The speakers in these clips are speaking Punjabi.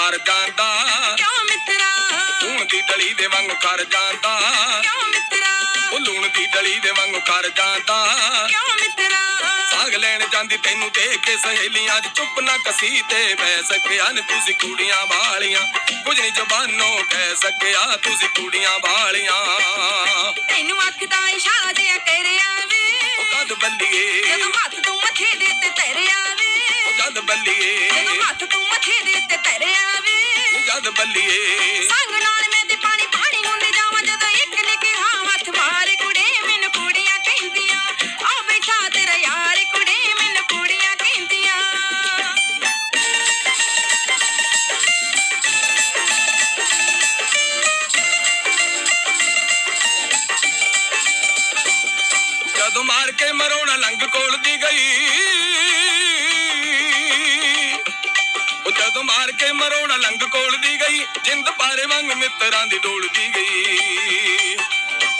ਕਰ ਜਾਂਦਾ। ਕਿਉਂ ਮਿੱਤਰਾ? ਲੂਣ ਦੀ ਡਲੀ ਦੇ ਵਾਂਗੂ ਕਰ ਜਾਂਦਾ। ਕਿਉਂ ਮਿੱਤਰਾ? ਉਹ ਲੂਣ ਦੀ ਡਲੀ ਦੇ ਵਾਂਗੂ ਕਰ ਜਾਂਦਾ। ਕਿਉਂ ਮਿੱਤਰਾ? ਸਾਗ ਲੈਣ ਜਾਂਦੀ ਤੈਨੂੰ ਦੇਖ ਕੇ ਸਹੇਲੀਆਂ ਅੱਜ ਚੁੱਪ ਨਾ ਕਸੀ ਤੇ ਬਹਿ ਸਕਿਆ ਨੀ ਤੁਸੀਂ ਕੁੜੀਆਂ ਵਾਲੀਆਂ। ਕੁਝ ਨਹੀਂ ਜ਼ਬਾਨੋਂ ਕਹਿ ਸਕਿਆ ਤੁਸੀਂ ਕੁੜੀਆਂ ਵਾਲੀਆਂ। ਤੈਨੂੰ ਅੱਖ ਦਾ ਇਸ਼ਾਰਾ ਜਿਆ ਕਰਿਆ ਵੇ ਉਹ ਕਦ ਬੱਲੀਏ? ਜਦੋਂ ਹੱਥ ਤੂੰ ਮੱਥੇ ਦੇ ਤੇ ਧਰਿਆ ਵੇ ਉਹ ਜਦ ਬੱਲੀਏ? ਬੱਲੀਏ। ਸੰਗ ਨਾਲ ਮੈਂ ਤੇ ਪਾਣੀ ਪਾਣੀ ਹੁੰਦੇ ਜਾਵਾਂ ਜਦੋਂ ਇੱਕ ਹੱਥ ਮਾਰੇ ਕੁੜੇ ਮੈਨੂੰ ਕੁੜੀਆਂ ਕਹਿੰਦੀਆਂ। ਆ ਬੈਠਾ ਤੇਰਾ ਯਾਰ ਕੁੜੇ ਮੈਨੂੰ ਕੁੜੀਆਂ ਕਹਿੰਦੀਆਂ। ਜਦੋਂ ਮਾਰ ਕੇ ਮਰੋਣਾ ਲੰਗ ਕੋਲ ਦੀ ਗਈ। ਉਹ ਜਦੋਂ ਮਾਰ ਕੇ ਮਰੋਣਾ ਲੰਗ ਕੋਲ ਗਈ ਜਿੰਦ ਪਾਰੇ ਵਾਂਗ ਮਿੱਤਰਾਂ ਦੀ ਡੋਲਦੀ ਗਈ।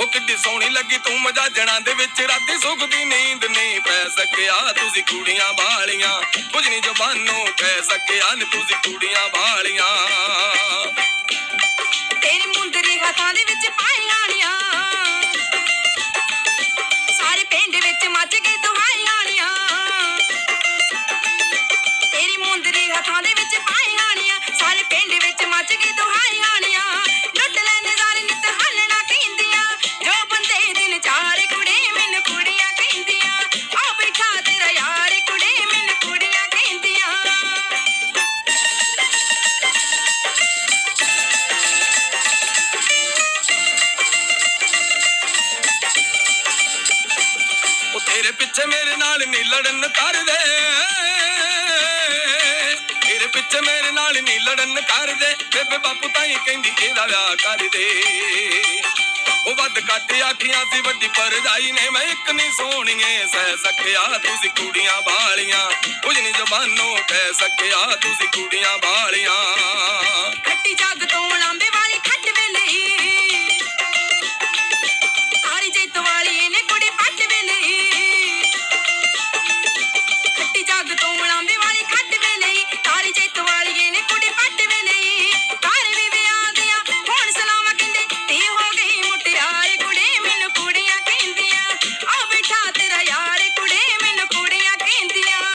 ਉਹ ਕਿੱਡੀ ਸੋਹਣੀ ਲੱਗੀ, ਤੂੰ ਮਜਾਜਣਾ ਦੇ ਵਿੱਚ ਰਾਤੀ ਸੁੱਖ ਦੀ ਨੀਂਦ ਨਹੀਂ ਪੈ ਸਕਿਆ। ਤੁਸੀਂ ਕੁੜੀਆਂ ਵਾਲੀਆਂ, ਕੁਝ ਨਹੀਂ ਜ਼ਬਾਨੋਂ ਕਹਿ ਸਕਿਆ ਨੀ, ਤੁਸੀਂ ਕੁੜੀਆਂ ਵਾਲੀਆਂ। ਤੇਰੇ ਪਿੱਛੇ ਮੇਰੇ ਨਾਲ ਨਹੀਂ ਲੜਨ ਕਰਦੇ। ਤੇਰੇ ਪਿੱਛੇ ਮੇਰੇ ਨਾਲ ਨਹੀਂ ਲੜਨ ਕਰਦੇ। ਬੇਬੇ ਬਾਪੂ ਤਾਈ ਕਹਿੰਦੀ ਇਹਦਾ ਵਿਆਹ ਕਰ ਦੇ ਉਹ ਵੱਧ ਘੱਟ ਆਖੀਆਂ ਸੀ, ਵੱਡੀ ਪਰਜਾਈ ਨੇ ਮੈਂ ਇੱਕ ਨਹੀਂ ਸੋਹਣੀਏ, ਸਹਿ ਸਕਿਆ ਤੁਸੀਂ ਕੁੜੀਆਂ ਵਾਲੀਆਂ। ਕੁਝ ਨਹੀਂ ਜ਼ਬਾਨੋਂ ਕਹਿ ਸਕਿਆ ਤੁਸੀਂ ਕੁੜੀਆਂ ਵਾਲੀਆਂ।